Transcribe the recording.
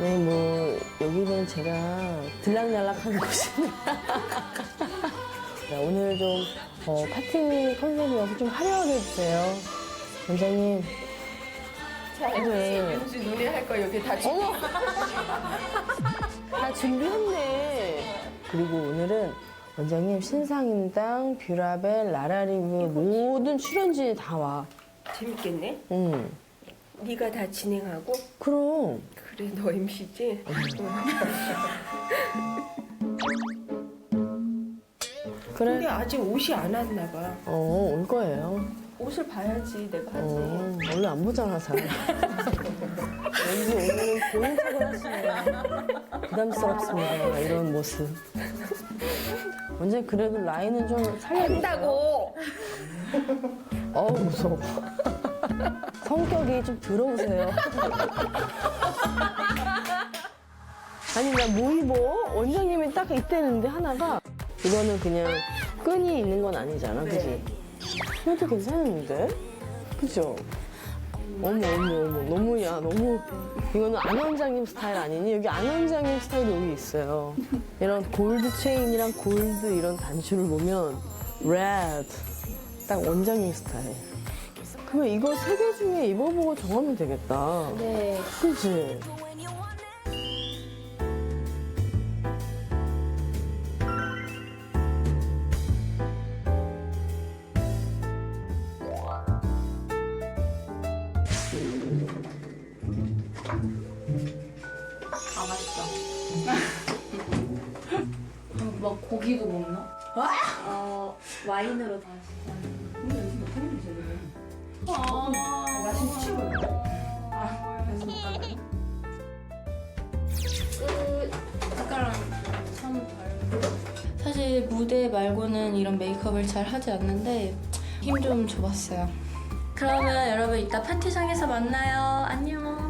네, 뭐 여기는 제가 들락날락하는 곳입니다. 네, 오늘 좀 어, 파티 컨셉이어서 좀 화려하게 해주세요. 원장님. 네. 윤지 눈이 할거 여기 다 주. 어머! 다 준비했네. 그리고 오늘은 원장님 신상임당, 뷰라벨, 라라리브 모든 출연진이 다 와. 재밌겠네. 응. 네가 다 진행하고 그럼. 그래 너 MC지. 그래. 근데 아직 옷이 안 왔나 봐. 어, 올 거예요. 옷을 봐야지 내가 하지. 어, 원래 안 보잖아, 잘. 왠지 오늘은 고운 척을 하시네요. 부담스럽습니다, 이런 모습. 원장님, 그래도 라인은 좀 살려야 한다고. 어우, 무서워. 성격이 좀 들어오세요. 아니, 나 뭐 입어? 원장님이 딱 이때는데 하나가 이거는 그냥 끈이 있는 건 아니잖아, 그지? 이것도 괜찮은데? 그죠? 어머, 어머, 어머. 너무, 야, 너무. 이거는 안 원장님 스타일 아니니? 여기 안 원장님 스타일이 여기 있어요. 이런 골드 체인이랑 골드 이런 단추를 보면, 레드. 딱 원장님 스타일. 그러면 이거 세 개 중에 입어보고 정하면 되겠다. 네. 그지? 아 맛있다. 막 고기도 먹나? 어 와인으로 다. 끝 색깔랑 참 다르고 사실 무대 말고는 이런 메이크업을 잘 하지 않는데 힘 좀 줘봤어요. 그러면 여러분 이따 파티장에서 만나요. 안녕.